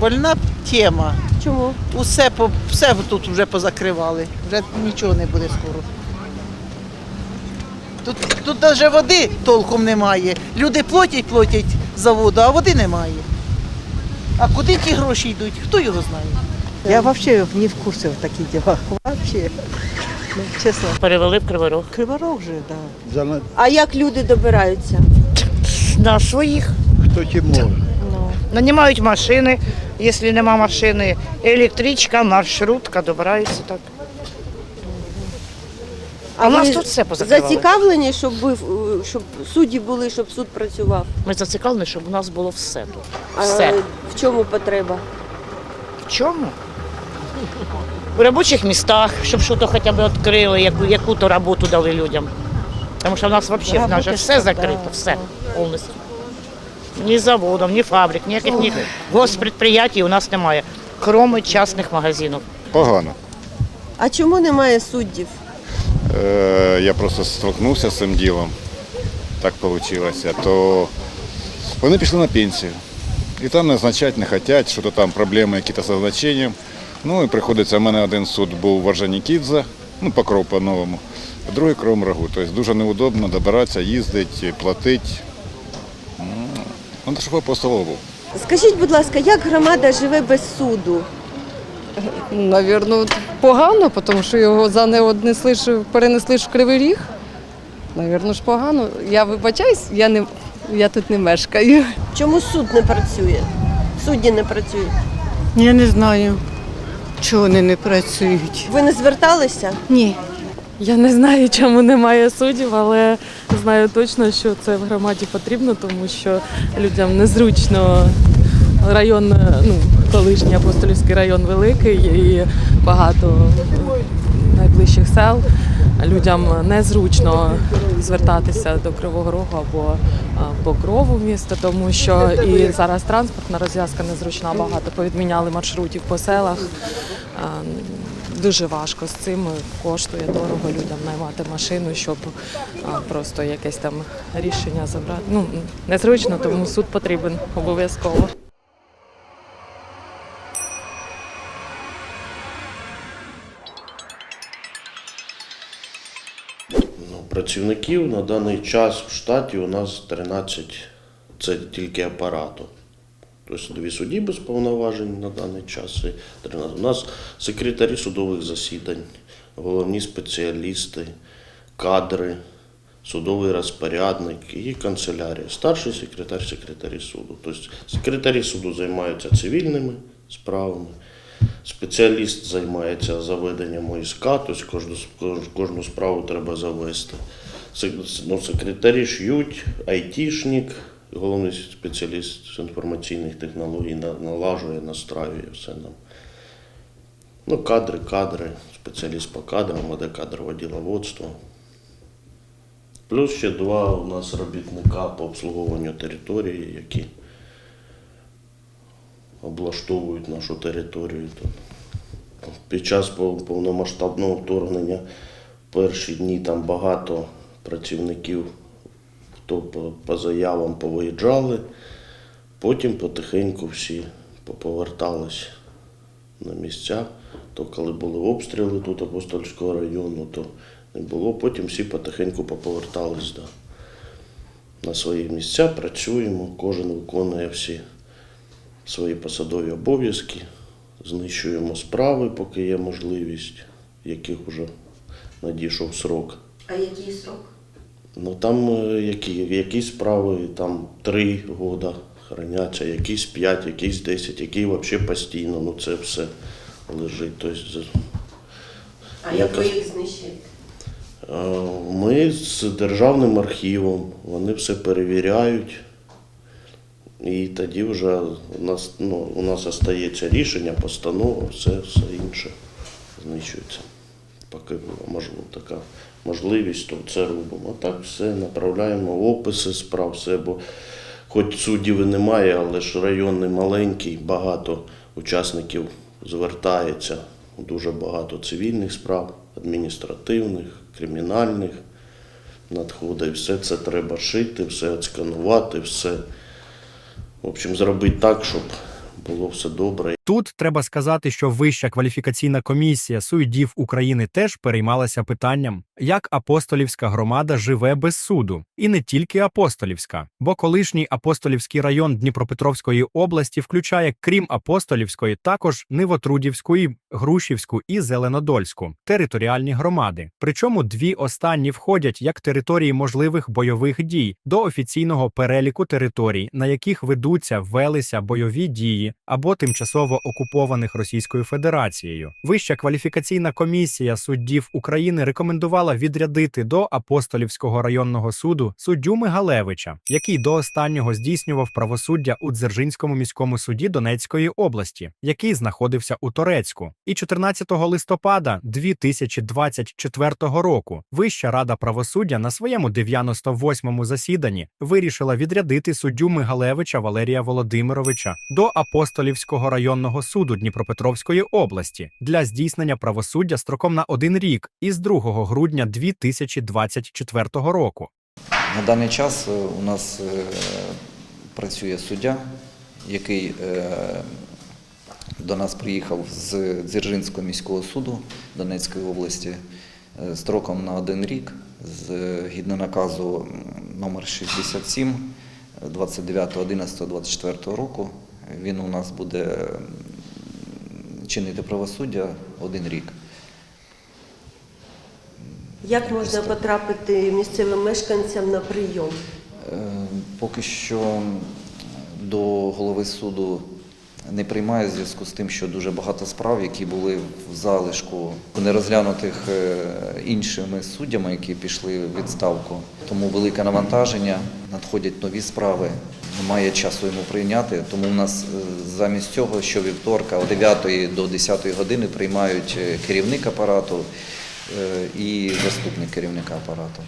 Больна тема. Чому? Усе, по- все тут вже позакривали. Вже нічого не буде скоро. Тут, тут навіть води толком немає. Люди платять, платять за воду, а води немає. А куди ті гроші йдуть? Хто його знає? Я вообще не в курсе в таких делах. Вообще. Ну, честно. Перевели в Кривий Рог. Криворог же, да. За А як люди добираються? На своїх. хто чим може. Нанімають машини, якщо нема машини. Електричка, маршрутка, добираються так. А у нас тут все позакривали. Зацікавлені, щоб, ви, е, щоб судді були, щоб суд працював? Ми зацікавлені, щоб у нас було все тут. А в чому потреба? В чому? В робочих містах, щоб щось хоча б відкрили, яку, яку-то роботу дали людям. Тому що в нас взагалі в нас же все закрито, все повністю. Ні заводів, ні фабрик, ніяких ні госпредприятій у нас немає, крім частних магазинів. Погано. А чому немає суддів? Е, я просто столкнувся з цим ділом. Так вийшло. То вони пішли на пенсію. І там назначати не хочуть, що то там проблеми якісь з назначенням. Ну і приходиться, в мене один суд був в Орджонікідзе, ну, покров по-новому, а другий кром рогу. Тобто дуже неудобно добиратися, їздити, платити. Ну, то щоб по столу був. Скажіть, будь ласка, як громада живе без суду? Навірно, погано, тому що його занеоднесли, перенесли ж в Кривий Ріг. Навірно ж погано. Я вибачаюсь, я не я тут не мешкаю. Чому суд не працює? Судді не працюють. Я не знаю, чого вони не працюють. Ви не зверталися? Ні. Я не знаю, чому немає суддів, але знаю точно, що це в громаді потрібно, тому що людям незручно. Район, ну, колишній апостолівський район великий і багато найближчих сел. Людям незручно звертатися до Кривого Рогу або Покрову міста, тому що і зараз транспортна розв'язка незручна, багато повідміняли маршрутів по селах. Дуже важко з цим коштує дорого людям наймати машину, щоб просто якесь там рішення забрати. Ну незручно, тому суд потрібен обов'язково. Ну, працівників на даний час в штаті у нас 13, це тільки апарату. Тобто дві судді без повноважень на даний час. і 13. У нас секретарі судових засідань, головні спеціалісти, кадри, судовий розпорядник і канцелярія. Старший секретар, секретарі суду. Тобто секретарі суду займаються цивільними справами. Спеціаліст займається заведенням ОСК, тобто кожну, кожну справу треба завести. Ну, секретарі ш'ють, айтішник, головний спеціаліст з інформаційних технологій налажує, настраює все нам. Ну, кадри, кадри, спеціаліст по кадрам, веде кадрове діловодство. Плюс ще два у нас робітника по обслуговуванню території, які облаштовують нашу територію тут. Під час повномасштабного вторгнення перші дні там багато працівників, хто по, заявам повиїжджали, потім потихеньку всі поповертались на місця. То коли були обстріли тут Апостольського району, то не було. Потім всі потихеньку поповертались да, на свої місця, працюємо, кожен виконує всі свої посадові обов'язки, знищуємо справи, поки є можливість, яких вже надійшов срок. А який срок? Ну там е, які, якісь справи там три года храняться, якісь п'ять, якісь десять, які взагалі постійно. Ну це все лежить. Тобто, А як ви їх знищили? Е, Ми з державним архівом, вони все перевіряють. І тоді вже у нас, ну, у нас остається рішення, постанова, все, все інше знищується. Поки можливо така можливість, то це робимо. А так все направляємо описи справ, все, бо хоч суддів і немає, але ж район не маленький, багато учасників звертається, дуже багато цивільних справ, адміністративних, кримінальних надходить. Все це треба шити, все отсканувати, все. В общем, зробити так, щоб було все добре. Тут треба сказати, що Вища кваліфікаційна комісія суддів України теж переймалася питанням, як апостолівська громада живе без суду, і не тільки апостолівська, бо колишній апостолівський район Дніпропетровської області включає, крім апостолівської, також Нивотрудівську, Грушівську і Зеленодольську територіальні громади. Причому дві останні входять як території можливих бойових дій до офіційного переліку територій, на яких ведуться велися бойові дії або тимчасово окупованих Російською Федерацією. Вища кваліфікаційна комісія суддів України рекомендувала відрядити до апостолівського районного суду суддю Мигалевича, який до останнього здійснював правосуддя у Дзержинському міському суді Донецької області, який знаходився у Торецьку. І 14 листопада 2024 року Вища рада правосуддя на своєму 98-му засіданні вирішила відрядити суддю Мигалевича Валерія Володимировича до апостолівського районного суду Дніпропетровської області для здійснення правосуддя строком на один рік із 2 грудня 2024 року. На даний час е, у нас е, працює суддя, який е, до нас приїхав з Дзержинського міського суду Донецької області строком на один рік згідно наказу номер 67 29.11.24 року. Він у нас буде чинити правосуддя один рік. Як можна потрапити місцевим мешканцям на прийом? Е, Поки що до голови суду не приймає в зв'язку з тим, що дуже багато справ, які були в залишку нерозглянутих е, іншими суддями, які пішли в відставку. Тому велике навантаження, надходять нові справи. Немає часу йому прийняти. Тому у нас е, замість цього щовівторка з 9 до 10 години приймають е, керівник апарату і заступник керівника апарату.